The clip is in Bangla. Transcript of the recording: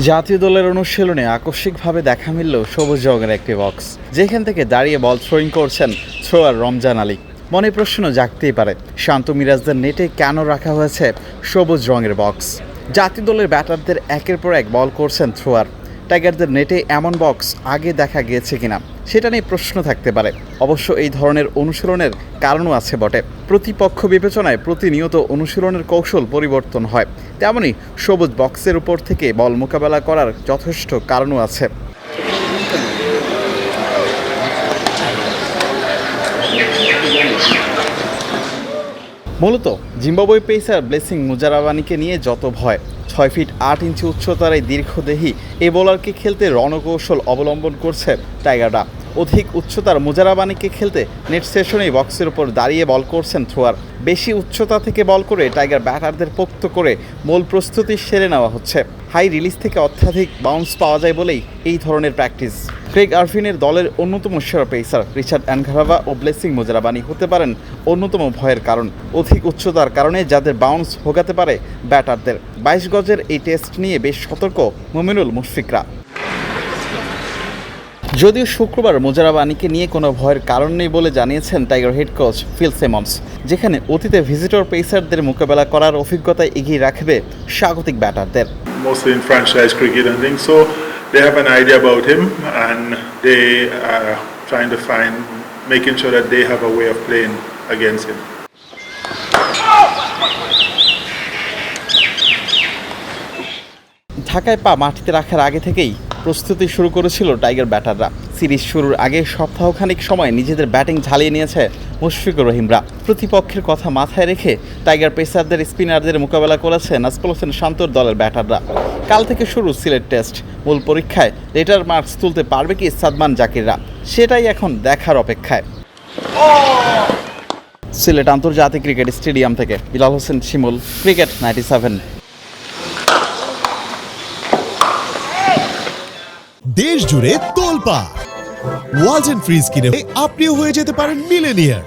জাতীয় দলের অনুশীলনে আকস্মিকভাবে দেখা মিলল সবুজ রঙের একটি বক্স। যেখান থেকে দাঁড়িয়ে বল থ্রোয়িং করছেন থ্রোয়ার রমজান আলী। মনে প্রশ্ন জাগতেই পারে, শান্ত মিরাজদের নেটে কেন রাখা হয়েছে সবুজ রঙের বক্স? জাতীয় দলের ব্যাটারদের একের পর এক বল করছেন থ্রোয়ার। টাইগারদের নেটে এমন বক্স আগে দেখা গিয়েছে কিনা, সেটা নিয়ে প্রশ্ন থাকতে পারে। অবশ্য এই ধরনের অনুশীলনের কারণও আছে বটে। প্রতিপক্ষ বিবেচনায় প্রতিনিয়ত অনুশীলনের কৌশল পরিবর্তন হয়। তেমনই সবুজ বক্সের উপর থেকে বল মোকাবেলা করার যথেষ্ট কারণও আছে। মূলত জিম্বাবুয়ে পেসার ব্লেসিং মুজারাবানিকে নিয়ে যত ভয়, ছয় ফিট আট ইঞ্চি উচ্চতার এই দীর্ঘদেহী এই বোলারকে খেলতে রণকৌশল অবলম্বন করছে টাইগাররা। অধিক উচ্চতার মুজারাবানিকে খেলতে নেট সেশনেই বক্সের উপর দাঁড়িয়ে বল করছেন থ্রোয়ার। বেশি উচ্চতা থেকে বল করে টাইগার ব্যাটারদের পোক্ত করে মূল প্রস্তুতি সেরে নেওয়া হচ্ছে। হাই রিলিজ থেকে অত্যাধিক বাউন্স পাওয়া যায় বলেই এই ধরনের প্র্যাকটিস। ক্রেগ আরফিনের দলের অন্যতম সেরা পেসার রিচার্ড অ্যানঘারাভা ও ব্লেসিং মোজারাবানি হতে পারেন অন্যতম ভয়ের কারণ। অধিক উচ্চতার কারণে যাদের বাউন্স ভোগাতে পারে ব্যাটারদের। বাইশ গজের এই টেস্ট নিয়ে বেশ সতর্ক মুমিনুল মুশফিকরা। যদিও শুক্রবার মোজারাবানিকে নিয়ে কোনো ভয়ের কারণ নেই বলে জানিয়েছেন tiger head coach Phil Simmons যেখানে অতীতে ভিজিটর পেসারদের মোকাবেলা করার অভিজ্ঞতা এগিয়ে রাখবে স্বাগতিক ব্যাটারদের mostly in franchise cricket and things. So they have an idea about him and they are trying to find, making sure that they have a way of playing against him. ঢাকায় পা মাটিতে রাখার আগে থেকেই প্রস্তুতি শুরু করেছিল টাইগার ব্যাটাররা। সিরিজ শুরুর আগে সপ্তাহখানিক সময় নিজেদের ব্যাটিং ঝালিয়ে নিয়েছে মুশফিকুর রহিমরা। প্রতিপক্ষের কথা মাথায় রেখে টাইগার পেসারদের, স্পিনারদের মোকাবেলা করেছে নাজপুল হোসেন শান্তর দলের ব্যাটাররা। কাল থেকে শুরু সিলেট টেস্ট। মূল পরীক্ষায় লেটার মার্কস তুলতে পারবে কি সাদমান জাকিররা? সেটাই এখন দেখার অপেক্ষায়। সিলেট আন্তর্জাতিক ক্রিকেট স্টেডিয়াম থেকে Bilal Hossain Shimul, cricket ninety seven. দেশ জুড়ে তোলপা ওয়ালজেন ফ্রিজ কিনে আপনিও হয়ে যেতে পারেন মিলেনিয়ার